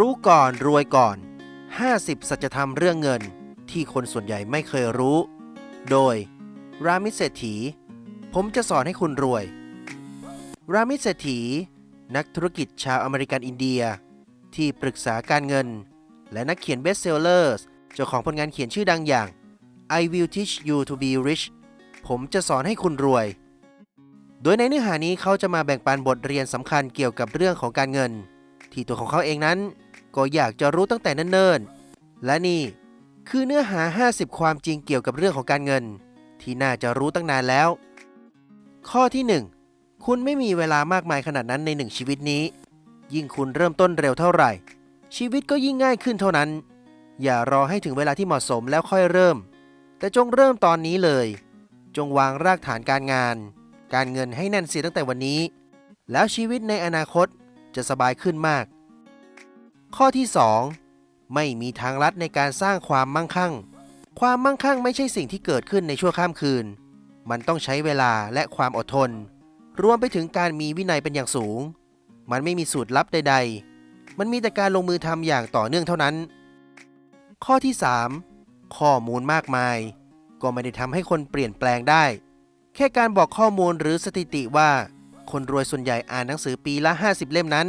รู้ก่อนรวยก่อน 50 สัจธรรมเรื่องเงินที่คนส่วนใหญ่ไม่เคยรู้ โดย รามิสเศรษฐี ผมจะสอนให้คุณรวย รามิสเศรษฐี นักธุรกิจชาวอเมริกันอินเดีย ที่ปรึกษาการเงิน และนักเขียนเบสเซลเลอร์เจ้าของผลงานเขียนชื่อดังอย่าง I will teach you to be rich ผมจะสอนให้คุณรวย โดยในเนื้อหานี้เขาจะมาแบ่งปันบทเรียนสำคัญเกี่ยวกับเรื่องของการเงิน ที่ตัวของเขาเองนั้น ก็อยากจะรู้ตั้งแต่เนิ่นๆ และนี่คือเนื้อหา 50 ความจริงเกี่ยวกับเรื่องของการเงิน ที่น่าจะรู้ตั้งนานแล้ว ข้อที่ 1 คุณไม่มีเวลามากมายขนาดนั้นในหนึ่งชีวิตนี้ ยิ่งคุณเริ่มต้นเร็วเท่าไหร่ ชีวิตก็ยิ่งง่ายขึ้นเท่านั้น อย่ารอให้ถึงเวลาที่เหมาะสมแล้วค่อยเริ่ม แต่จงเริ่มตอนนี้เลย จงวางรากฐานการงาน การเงินให้แน่นเสียตั้งแต่วันนี้ แล้วชีวิตในอนาคตจะสบายขึ้นมาก ข้อที่ 2 ไม่มีทางลัดในการสร้างความมั่งคั่ง ความมั่งคั่งไม่ใช่สิ่งที่เกิดขึ้นในชั่วข้ามคืน มันต้องใช้เวลาและความอดทน รวมไปถึงการมีวินัยเป็นอย่างสูง มันไม่มีสูตรลับใด ๆ มันมีแต่การลงมือทำอย่างต่อเนื่องเท่านั้น ข้อที่ 3 ข้อมูลมากมาย ก็ไม่ได้ทำให้คนเปลี่ยนแปลงได้ แค่การบอกข้อมูลหรือสถิติว่า คนรวยส่วนใหญ่อ่านหนังสือปีละ 50 เล่มนั้น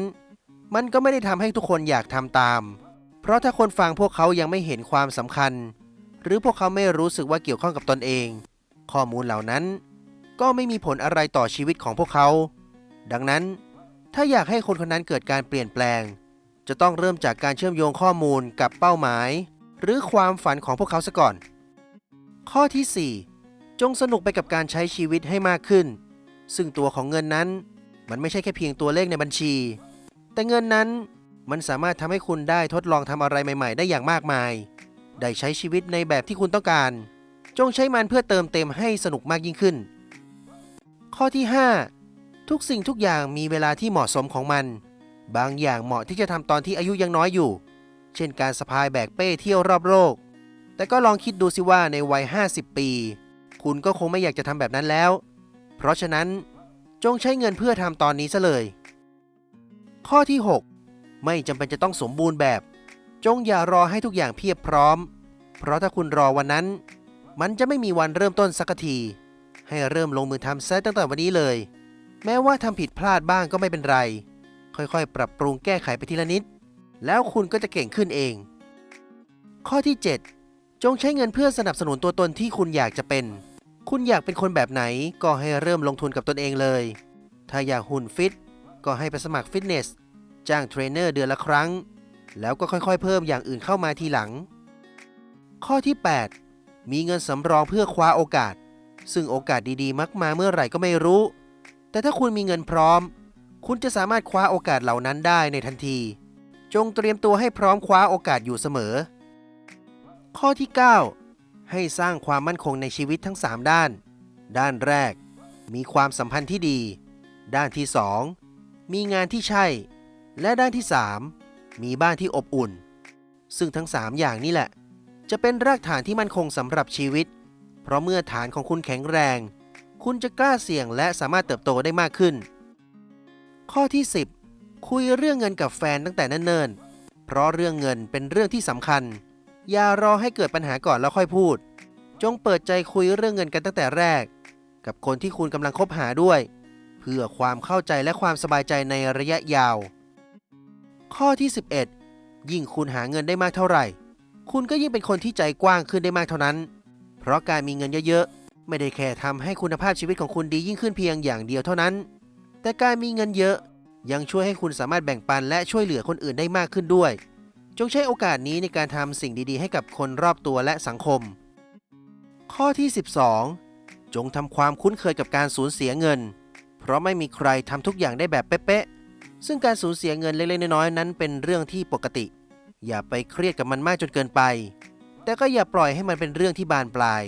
มันก็ไม่ได้ทำให้ทุกคนอยากทำตาม เพราะถ้าคนฟังพวกเขายังไม่เห็นความสำคัญ หรือพวกเขาไม่รู้สึกว่าเกี่ยวข้องกับตนเอง ข้อมูลเหล่านั้น ก็ไม่มีผลอะไรต่อชีวิตของพวกเขา ดังนั้น ถ้าอยากให้คนคนนั้นเกิดการเปลี่ยนแปลง จะต้องเริ่มจากการเชื่อมโยงข้อมูลกับเป้าหมาย หรือความฝันของพวกเขาซะก่อน ข้อที่ 4 จงสนุกไปกับการใช้ชีวิตให้มากขึ้น ซึ่งตัวของเงินนั้น มันไม่ใช่แค่เพียงตัวเลขในบัญชี แต่เงินนั้นมันสามารถทำให้คุณได้ทดลองทำอะไรใหม่ ๆ ได้อย่างมากมาย ได้ใช้ชีวิตในแบบที่คุณต้องการ จงใช้มันเพื่อเติมเต็มให้สนุกมากยิ่งขึ้น ข้อที่ 5 ทุกสิ่งทุกอย่างมีเวลาที่เหมาะสมของมัน บางอย่างเหมาะที่จะทำตอนที่อายุยังน้อยอยู่ เช่นการสะพายแบกเป้เที่ยวรอบโลก แต่ก็ลองคิดดูสิว่าในวัย 50 ปี คุณก็คงไม่อยากจะทำแบบนั้นแล้ว เพราะฉะนั้นจงใช้เงินเพื่อทำตอนนี้ซะเลย ข้อที่ 6 ไม่จำเป็นจะต้องสมบูรณ์แบบ จงอย่ารอให้ทุกอย่างเพียบพร้อม เพราะถ้าคุณรอวันนั้น มันจะไม่มีวันเริ่มต้นสักที ให้เริ่มลงมือทำซะตั้งแต่วันนี้เลย แม้ว่าทำผิดพลาดบ้างก็ไม่เป็นไร ค่อยๆ ปรับปรุงแก้ไขไปทีละนิด แล้วคุณก็จะเก่งขึ้นเอง ข้อที่ 7 จงใช้เงินเพื่อสนับสนุนตัวตนที่คุณอยากจะเป็น คุณอยากเป็นคนแบบไหนก็ให้เริ่มลงทุนกับตนเองเลย ถ้าอยากหุ่นฟิต ก็ให้ไปสมัครฟิตเนส จ้างเทรนเนอร์เดือนละครั้ง แล้วก็ค่อยๆ เพิ่มอย่างอื่นเข้ามาทีหลัง ข้อที่ 8 มีเงินสำรองเพื่อคว้าโอกาส ซึ่งโอกาสดีๆ มักมาเมื่อไหร่ก็ไม่รู้ แต่ถ้าคุณมีเงินพร้อม คุณจะสามารถคว้าโอกาสเหล่านั้นได้ในทันที จงเตรียมตัวให้พร้อมคว้าโอกาสอยู่เสมอ ข้อที่ 9 ให้สร้างความมั่นคงในชีวิตทั้ง 3 ด้าน ด้านแรก มีความสัมพันธ์ที่ดี ด้านที่ 2 มีงานที่ใช่ และด้านที่ 3 มีบ้านที่อบอุ่น ซึ่งทั้ง 3 อย่างนี่แหละ จะเป็นรากฐานที่มั่นคงสำหรับชีวิต เพราะเมื่อฐานของคุณแข็งแรง คุณจะกล้าเสี่ยงและสามารถเติบโตได้มากขึ้น ข้อที่ 10 คุยเรื่องเงินกับแฟนตั้งแต่เนิ่นๆเพราะเรื่องเงินเป็นเรื่องที่สำคัญ อย่ารอให้เกิดปัญหาก่อนแล้วค่อยพูด จงเปิดใจคุยเรื่องเงินกันตั้งแต่แรก กับคนที่คุณกำลังคบหาด้วย พื่อความเข้าใจและความสบายใจในระยะยาว ข้อที่ 11 ยิ่งคุณหาเงินได้มากเท่าไหร่ คุณก็ยิ่งเป็นคนที่ใจกว้างขึ้นได้มากเท่านั้น เพราะการมีเงินเยอะๆ ไม่ได้แค่ทำให้คุณภาพชีวิตของคุณดียิ่งขึ้นเพียงอย่างเดียวเท่านั้น แต่การมีเงินเยอะยังช่วยให้คุณสามารถแบ่งปันและช่วยเหลือคนอื่นได้มากขึ้นด้วย จงใช้โอกาสนี้ในการทำสิ่งดีๆ ให้กับคนรอบตัวและสังคม ข้อที่ 12 จงทำความคุ้นเคยกับการสูญเสียเงิน เพราะไม่มีใครทำทุกอย่างได้แบบเป๊ะๆ ซึ่งการสูญเสียเงินเล็กๆ น้อยๆ นั้นเป็นเรื่องที่ปกติ อย่าไปเครียดกับมันมากจนเกินไป แต่ก็อย่าปล่อยให้มันเป็นเรื่องที่บานปลาย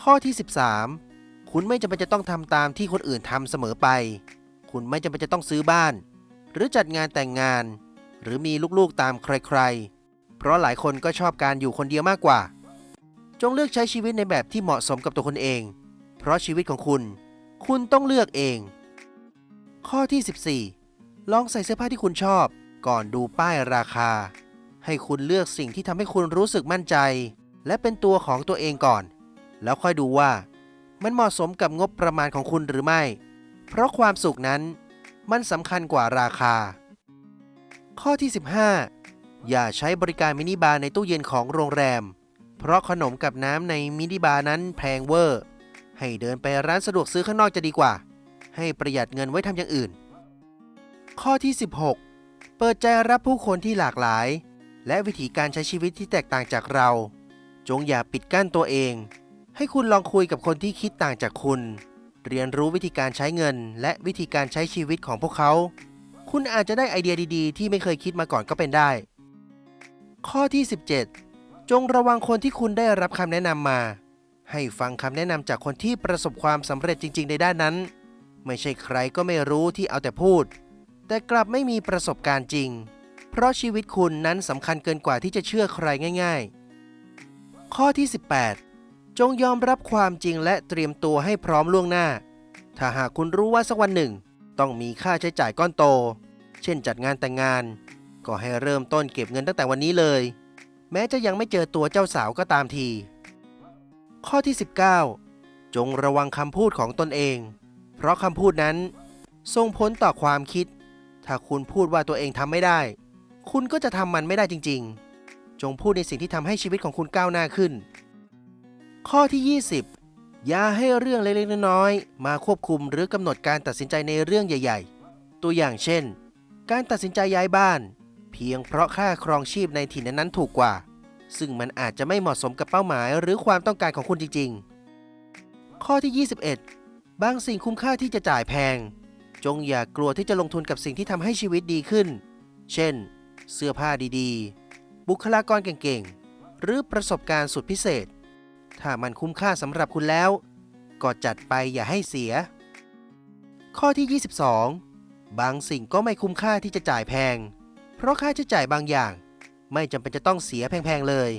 ข้อที่ 13 คุณไม่จำเป็นจะต้องทำตามที่คนอื่นทำเสมอไป คุณไม่จำเป็นจะต้องซื้อบ้าน หรือจัดงานแต่งงาน หรือมีลูกๆตามใครๆ เพราะหลายคนก็ชอบการอยู่คนเดียวมากกว่า จงเลือกใช้ชีวิตในแบบที่เหมาะสมกับตัวคุณเอง เพราะชีวิตของคุณ คุณต้องเลือกเอง ข้อที่ 14 ลองใส่เสื้อผ้าที่คุณชอบ ก่อนดูป้ายราคา ให้คุณเลือกสิ่งที่ทำให้คุณรู้สึกมั่นใจ และเป็นตัวของตัวเองก่อน แล้วค่อยดูว่า มันเหมาะสมกับงบประมาณของคุณหรือไม่ เพราะความสุขนั้น มันสำคัญกว่าราคา ข้อที่ 15 อย่าใช้บริการมินิบาร์ในตู้เย็นของโรงแรม เพราะขนมกับน้ำในมินิบาร์นั้นแพงเวอร์ ให้เดินไปร้านสะดวกซื้อข้างนอกจะดีกว่า ให้ประหยัดเงินไว้ทำอย่างอื่น ข้อที่ 16 เปิดใจรับผู้คนที่หลากหลาย และวิธีการใช้ชีวิตที่แตกต่างจากเรา จงอย่าปิดกั้นตัวเอง ให้คุณลองคุยกับคนที่คิดต่างจากคุณ เรียนรู้วิธีการใช้เงิน และวิธีการใช้ชีวิตของพวกเขา คุณอาจจะได้ไอเดียดีๆ ที่ไม่เคยคิดมาก่อนก็เป็นได้ ข้อที่ 17 จงระวังคนที่คุณได้รับคำแนะนำมา ให้ฟังคำแนะนำจากคนที่ประสบความสำเร็จจริง ๆ ในด้านนั้น ไม่ใช่ใครก็ไม่รู้ที่เอาแต่พูด แต่กลับไม่มีประสบการณ์จริง เพราะชีวิตคุณนั้นสำคัญเกินกว่าที่จะเชื่อใครง่าย ๆ ข้อที่ 18 จงยอมรับความจริงและเตรียมตัวให้พร้อมล่วงหน้า ถ้าหากคุณรู้ว่าสักวันหนึ่ง ต้องมีค่าใช้จ่ายก้อนโต เช่นจัดงานแต่งงาน ก็ให้เริ่มต้นเก็บเงินตั้งแต่วันนี้เลย แม้จะยังไม่เจอตัวเจ้าสาวก็ตามที ข้อที่ 19 จงระวังคำพูดของตนเอง เพราะคำพูดนั้น ส่งผลต่อความคิด ถ้าคุณพูดว่าตัวเองทำไม่ได้ คุณก็จะทำมันไม่ได้จริง ๆ จงพูดในสิ่งที่ทำให้ชีวิตของคุณก้าวหน้าขึ้น ข้อที่ 20 อย่าให้เรื่องเล็กๆน้อยๆมาควบคุมหรือกำหนดการตัดสินใจในเรื่องใหญ่ ๆ ตัวอย่างเช่น การตัดสินใจย้ายบ้าน เพียงเพราะค่าครองชีพในถิ่นนั้นๆถูกกว่า ซึ่งมันอาจจะไม่เหมาะสมกับเป้าหมาย หรือความต้องการของคุณจริง ๆ ข้อที่ 21 บางสิ่งคุ้มค่าที่จะจ่ายแพง จงอย่ากลัวที่จะลงทุนกับสิ่งที่ทำให้ชีวิตดีขึ้น เช่น เสื้อผ้าดีๆ บุคลากรเก่งๆ หรือประสบการณ์สุดพิเศษ ถ้ามันคุ้มค่าสำหรับคุณแล้ว ก็จัดไปอย่าให้เสีย ข้อที่ 22 บางสิ่งก็ไม่คุ้มค่าที่จะจ่ายแพง เพราะค่าใช้จ่ายบางอย่าง ไม่จำเป็นจะต้องเสียแพงๆเลย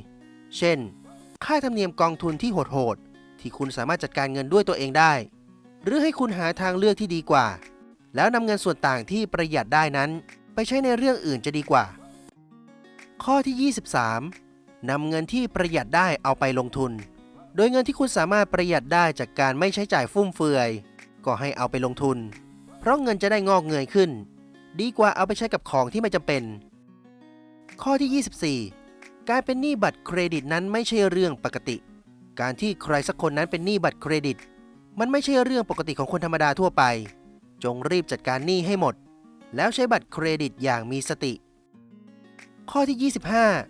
เช่น ค่าธรรมเนียมกองทุนที่โหดๆ ที่คุณสามารถจัดการเงินด้วยตัวเองได้ หรือให้คุณหาทางเลือกที่ดีกว่า แล้วนำเงินส่วนต่างที่ประหยัดได้นั้น ไปใช้ในเรื่องอื่นจะดีกว่า ข้อที่ 23นำเงินที่ประหยัดได้เอาไปลงทุน โดยเงินที่คุณสามารถประหยัดได้จากการไม่ใช้จ่ายฟุ่มเฟือย ก็ให้เอาไปลงทุน เพราะเงินจะได้งอกเงยขึ้น ดีกว่าเอาไปใช้กับของที่ไม่จำเป็น ข้อที่ 24 การเป็นหนี้บัตรเครดิตนั้นไม่ใช่เรื่องปกติ การที่ใครสักคนนั้นเป็นหนี้บัตรเครดิต มันไม่ใช่เรื่องปกติของคนธรรมดาทั่วไป จงรีบจัดการหนี้ให้หมด แล้วใช้บัตรเครดิตอย่างมีสติ ข้อที่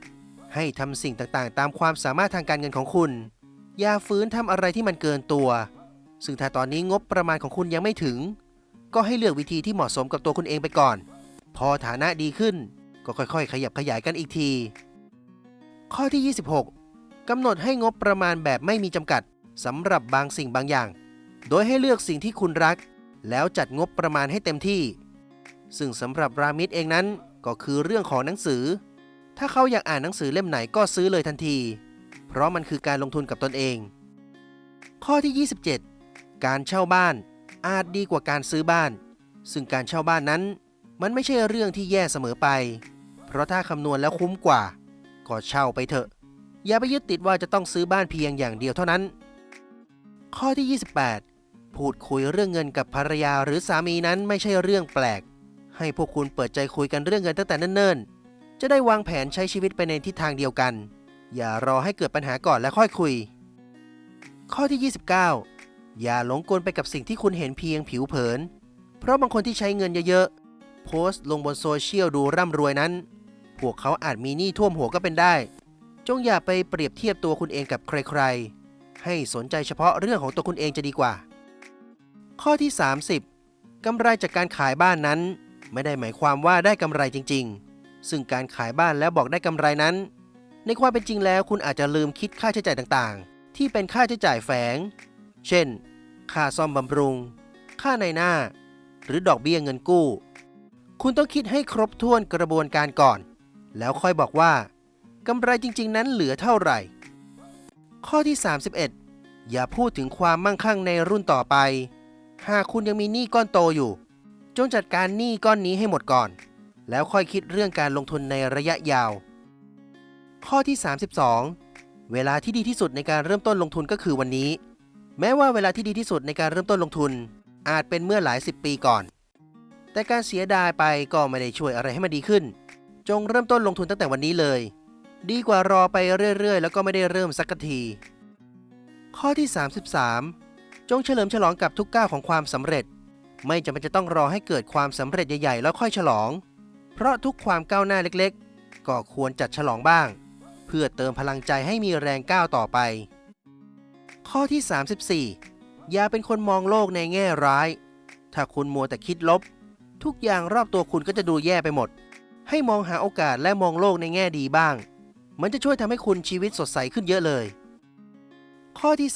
25 ให้ทำสิ่งต่างๆ ตามความสามารถทางการเงินของคุณ อย่าฝืนทำอะไรที่มันเกินตัว ซึ่งถ้าตอนนี้งบประมาณของคุณยังไม่ถึง ก็ให้เลือกวิธีที่เหมาะสมกับตัวคุณเองไปก่อน พอฐานะดีขึ้น ก็ค่อยๆ ขยับขยายกันอีกที ข้อที่ 26กำหนดให้งบประมาณแบบไม่มีจำกัดสำหรับบางสิ่งบางอย่าง โดยให้เลือกสิ่งที่คุณรัก แล้วจัดงบประมาณให้เต็มที่ ซึ่งสำหรับรามิดเองนั้นก็คือเรื่องของหนังสือ ถ้าเขาอยากอ่านหนังสือเล่มไหนก็ซื้อเลยทันที เพราะมันคือการลงทุนกับตนเอง ข้อที่ 27 การเช่าบ้านอาจดีกว่าการซื้อบ้าน ซึ่งการเช่าบ้านนั้น มันไม่ใช่เรื่องที่แย่เสมอไป เพราะถ้าคำนวณแล้วคุ้มกว่า ก็เช่าไปเถอะ อย่าไปยึดติดว่าจะต้องซื้อบ้านเพียงอย่างเดียวเท่านั้น ข้อที่ 28 พูดคุยเรื่องเงินกับภรรยาหรือสามีนั้นไม่ใช่เรื่องแปลก ให้พวกคุณเปิดใจคุยกันเรื่องเงินตั้งแต่เนิ่นๆ จะได้วางแผนใช้ชีวิตไปในทิศทางเดียวกัน อย่ารอให้เกิดปัญหาก่อนแล้วค่อยคุย ข้อที่ 29 อย่าหลงกลไปกับสิ่งที่คุณเห็นเพียงผิวเผิน เพราะบางคนที่ใช้เงินเยอะๆโพสต์ลงบนโซเชียลดูร่ำรวยนั้น พวกเขาอาจมีหนี้ท่วมหัวก็เป็นได้ จงอย่าไปเปรียบเทียบตัวคุณเองกับใครๆ ให้สนใจเฉพาะเรื่องของตัวคุณเองจะดีกว่า ข้อที่ 30กำไรจากการขายบ้านนั้น ไม่ได้หมายความว่าได้กำไรจริง ๆ ซึ่งการขายบ้านแล้วบอกได้กำไรนั้น ในความเป็นจริงแล้วคุณอาจจะลืมคิดค่าใช้จ่ายต่างๆ ที่เป็นค่าใช้จ่ายแฝง เช่น ค่าซ่อมบำรุง ค่าในหน้า หรือดอกเบี้ยเงินกู้ คุณต้องคิดให้ครบถ้วนกระบวนการก่อน แล้วค่อยบอกว่ากำไรจริง ๆ นั้นเหลือเท่าไหร่ ข้อที่ 31 อย่าพูดถึงความมั่งคั่งในรุ่นต่อไป หากคุณยังมีหนี้ก้อนโตอยู่ จงจัดการหนี้ก้อนนี้ให้หมดก่อน แล้วค่อยคิดเรื่องการลงทุนในระยะยาว ข้อที่ 32 เวลาที่ดีที่สุดในการเริ่มต้นลงทุนก็คือวันนี้ แม้ว่าเวลาที่ดีที่สุดในการเริ่มต้นลงทุน อาจเป็นเมื่อหลายสิบปีก่อน แต่การเสียดายไปก็ไม่ได้ช่วยอะไรให้มันดีขึ้น จงเริ่มต้นลงทุนตั้งแต่วันนี้เลย ดีกว่ารอไปเรื่อยๆ แล้วก็ไม่ได้เริ่มสักที ข้อที่ 33 จงเฉลิมฉลองกับทุกก้าวของความสำเร็จ ไม่จำเป็นจะต้องรอให้เกิดความสำเร็จใหญ่ๆ แล้วค่อยฉลอง เพราะทุกความก้าวหน้าเล็กๆ ก็ควรจัดฉลองบ้าง เพื่อเติมพลังใจให้มีแรงก้าวต่อไป ข้อที่ 34 อย่าเป็นคนมองโลกในแง่ร้าย ถ้าคุณมัวแต่คิดลบ ทุกอย่างรอบตัวคุณก็จะดูแย่ไปหมด ให้มองหาโอกาสและมองโลกในแง่ดีบ้าง มันจะช่วยทำให้คุณชีวิตสดใสขึ้นเยอะเลย ข้อที่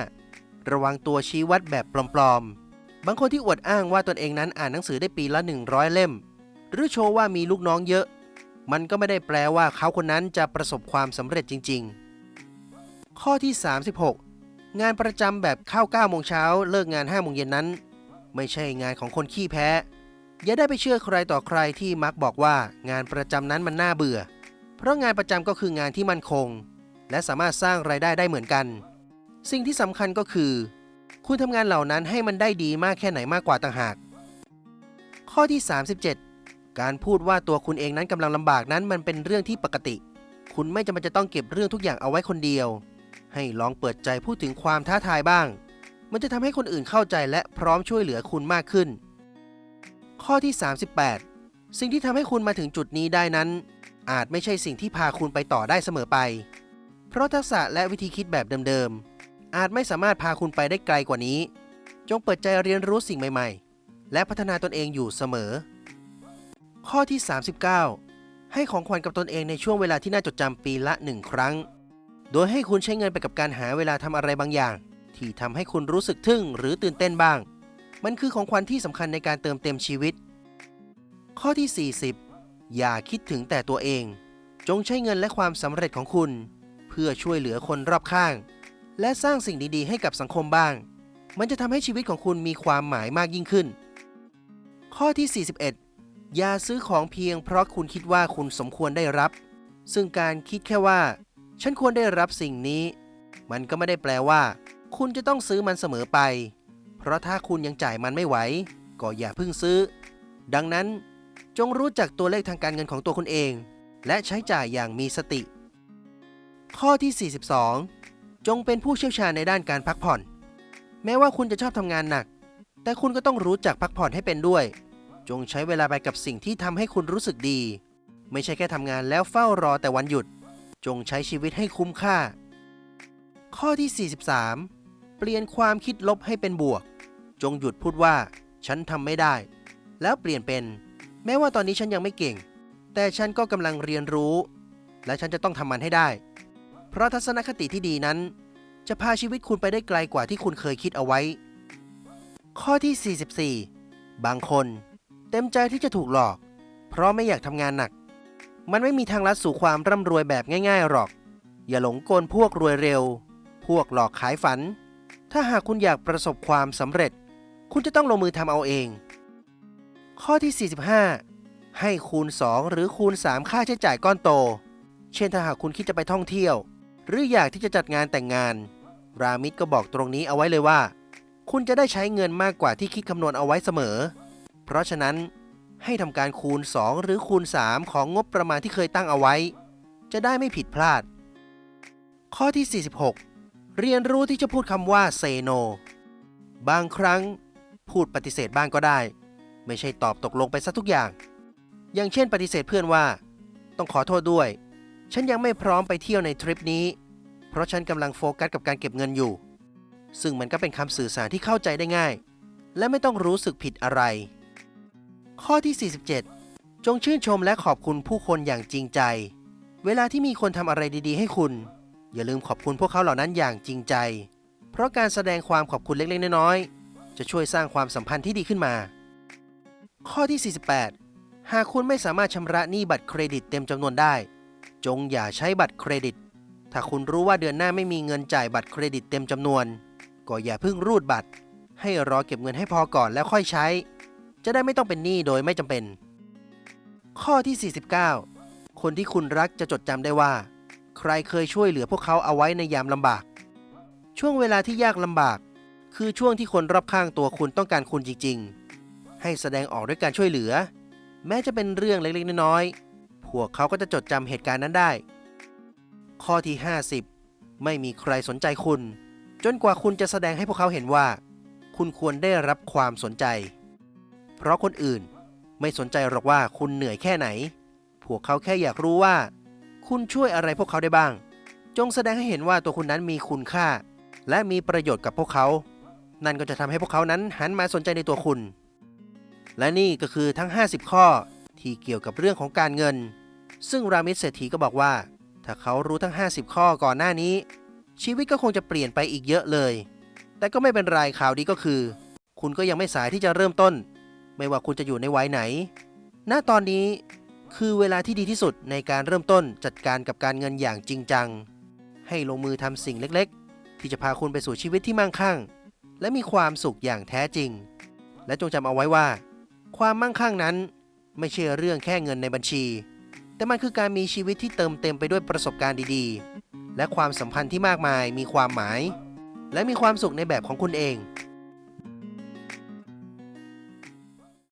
35 ระวังตัวชี้วัดแบบปลอมๆ บางคนที่อวดอ้างว่าตนเองนั้นอ่านหนังสือได้ปีละ 100 เล่ม หรือโชว์ว่ามีลูกน้องเยอะ มันก็ไม่ได้แปลว่าเขาคนนั้นจะประสบความสำเร็จจริง ๆ ข้อที่ 36 งานประจำแบบเข้า9โมงเช้าเลิกงาน5โมงเย็นนั้น ไม่ใช่งานของคนขี้แพ้ อย่าได้ไปเชื่อใครต่อใครที่มักบอกว่างานประจำนั้นมันน่าเบื่อ เพราะงานประจำก็คืองานที่มั่นคง และสามารถสร้างรายได้ได้เหมือนกัน สิ่งที่สำคัญก็คือ คุณทำงานเหล่านั้นให้มันได้ดีมากแค่ไหนมากกว่าต่างหาก ข้อที่ 37 การพูดว่าตัวคุณเองนั้นกำลังลำบากนั้นมันเป็นเรื่องที่ปกติ คุณไม่จำเป็นจะต้องเก็บเรื่องทุกอย่างเอาไว้คนเดียว ให้ลองเปิดใจพูดถึงความท้าทายบ้าง มันจะทำให้คนอื่นเข้าใจและพร้อมช่วยเหลือคุณมากขึ้น ข้อที่ 38 สิ่งที่ทำให้คุณมาถึงจุดนี้ได้นั้น อาจไม่ใช่สิ่งที่พาคุณไปต่อได้เสมอไป เพราะทักษะและวิธีคิดแบบเดิมๆ อาจไม่สามารถพาคุณไปได้ไกลกว่านี้ จงเปิดใจเรียนรู้สิ่งใหม่ๆ และพัฒนาตนเองอยู่เสมอ ข้อที่ 39 ให้ของขวัญกับตนเองในช่วงเวลาที่น่าจดจำปีละหนึ่งครั้ง โดยให้คุณใช้เงินไปกับการหาเวลาทำอะไรบางอย่าง ที่ทำให้คุณรู้สึกทึ่งหรือตื่นเต้นบ้าง มันคือของขวัญที่สำคัญในการเติมเต็มชีวิต ข้อที่ 40 อย่าคิดถึงแต่ตัวเอง จงใช้เงินและความสำเร็จของคุณ เพื่อช่วยเหลือคนรอบข้าง และสร้างสิ่งดีๆ ให้กับสังคมบ้าง มันจะทำให้ชีวิตของคุณมีความหมายมากยิ่งขึ้น ข้อที่ 41 อย่าซื้อของเพียงเพราะคุณคิดว่าคุณสมควรได้รับ ซึ่งการคิดแค่ว่า ฉันควรได้รับสิ่งนี้ มันก็ไม่ได้แปลว่า คุณจะต้องซื้อมันเสมอไป เพราะถ้าคุณยังจ่ายมันไม่ไหว ก็อย่าเพิ่งซื้อ ดังนั้นจงรู้จักตัวเลขทางการเงินของตัวคุณเอง และใช้จ่ายอย่างมีสติ ข้อที่ 42 จงเป็นผู้เชี่ยวชาญในด้านการพักผ่อน แม้ว่าคุณจะชอบทำงานหนัก แต่คุณก็ต้องรู้จักพักผ่อนให้เป็นด้วย จงใช้เวลาไปกับสิ่งที่ทำให้คุณรู้สึกดี ไม่ใช่แค่ทำงานแล้วเฝ้ารอแต่วันหยุด จงใช้ชีวิตให้คุ้มค่า ข้อที่ 43 เปลี่ยนความคิดลบให้เป็นบวก จงหยุดพูดว่า ฉันทำไม่ได้ แล้วเปลี่ยนเป็น แม้ว่าตอนนี้ฉันยังไม่เก่ง แต่ฉันก็กำลังเรียนรู้ และฉันจะต้องทำมันให้ได้ เพราะทัศนคติที่ดีนั้น จะพาชีวิตคุณไปได้ไกลกว่าที่คุณเคยคิดเอาไว้ ข้อที่ 44 บางคน เต็มใจที่จะถูกหลอก เพราะไม่อยากทำงานหนัก มันไม่มีทางลัดสู่ความร่ำรวยแบบง่ายๆหรอก อย่าหลงกลพวกรวยเร็ว พวกหลอกขายฝันถ้าหากคุณอยากประสบความสำเร็จ คุณจะต้องลงมือทำเอาเอง ข้อที่ 45 ให้คูณ 2 หรือคูณ 3 ค่าใช้จ่ายก้อนโต เช่นถ้าหากคุณคิดจะไปท่องเที่ยว หรืออยากที่จะจัดงานแต่งงาน รามิดก็บอกตรงนี้เอาไว้เลยว่า คุณจะได้ใช้เงินมากกว่าที่คิดคำนวณเอาไว้เสมอ เพราะฉะนั้นให้ทำการคูณ 2 หรือคูณ 3 ของงบประมาณที่เคยตั้งเอาไว้ จะได้ไม่ผิดพลาด ข้อที่ 46 เรียนรู้ที่จะพูดคำว่าเซโน บางครั้ง พูดปฏิเสธบ้างก็ได้ ไม่ใช่ตอบตกลงไปซะทุกอย่าง อย่างเช่นปฏิเสธเพื่อนว่า ต้องขอโทษด้วย ฉันยังไม่พร้อมไปเที่ยวในทริปนี้ เพราะฉันกำลังโฟกัสกับการเก็บเงินอยู่ ซึ่งมันก็เป็นคำสื่อสารที่เข้าใจได้ง่าย และไม่ต้องรู้สึกผิดอะไร ข้อที่ 47 จงชื่นชมและขอบคุณผู้คนอย่างจริงใจ เวลาที่มีคนทำอะไรดีๆ ให้คุณ อย่าลืมขอบคุณพวกเขาเหล่านั้นอย่างจริงใจ เพราะการแสดงความขอบคุณเล็กๆน้อยๆ จะช่วยสร้างความสัมพันธ์ที่ดีขึ้นมา ข้อที่ 48 หากคุณไม่สามารถชำระหนี้บัตรเครดิตเต็มจำนวนได้ จงอย่าใช้บัตรเครดิต ถ้าคุณรู้ว่าเดือนหน้าไม่มีเงินจ่ายบัตรเครดิตเต็มจำนวน ก็อย่าเพิ่งรูดบัตร ให้รอเก็บเงินให้พอก่อนแล้วค่อยใช้ จะได้ไม่ต้องเป็นหนี้โดยไม่จำเป็น ข้อที่ 49 คนที่คุณรักจะจดจำได้ว่า ใครเคยช่วยเหลือพวกเขาเอาไว้ในยามลำบาก ช่วงเวลาที่ยากลำบาก คือช่วงที่คนรอบข้างตัวคุณต้องการคุณจริง ๆ ให้แสดงออกด้วยการช่วยเหลือ แม้จะเป็นเรื่องเล็กๆน้อยๆพวกเขาก็จะจดจำเหตุการณ์นั้นได้ ข้อที่ 50 ไม่มีใครสนใจคุณ จนกว่าคุณจะแสดงให้พวกเขาเห็นว่า คุณควรได้รับความสนใจ เพราะคนอื่นไม่สนใจหรอกว่าคุณเหนื่อยแค่ไหน พวกเขาแค่อยากรู้ว่า คุณช่วยอะไรพวกเขาได้บ้าง จงแสดงให้เห็นว่าตัวคุณนั้นมีคุณค่า และมีประโยชน์กับพวกเขา นั่นก็จะทำให้พวกเขานั้นหันมาสนใจในตัวคุณ และนี่ก็คือทั้ง 50 ข้อที่เกี่ยวกับเรื่องของการเงิน ซึ่งรามิสเศรษฐีก็บอกว่า ถ้าเขารู้ทั้ง 50 ข้อก่อนหน้านี้ ชีวิตก็คงจะเปลี่ยนไปอีกเยอะเลย แต่ก็ไม่เป็นไรข่าวดีก็คือ คุณก็ยังไม่สายที่จะเริ่มต้น ไม่ว่าคุณจะอยู่ในวัยไหน ณตอนนี้คือเวลาที่ดีที่สุดในการเริ่มต้นจัดการกับการเงินอย่างจริงจัง ให้ลงมือทำสิ่งเล็กๆ ที่จะพาคุณไปสู่ชีวิตที่มั่งคั่ง และมีความสุขอย่างแท้จริง และจงจำเอาไว้ว่า ความมั่งคั่งนั้นไม่ใช่เรื่องแค่เงินในบัญชี แต่มันคือการมีชีวิตที่เติมเต็มไปด้วยประสบการณ์ดีๆ และความสัมพันธ์ที่มากมายมีความหมาย และมีความสุขในแบบของคุณเอง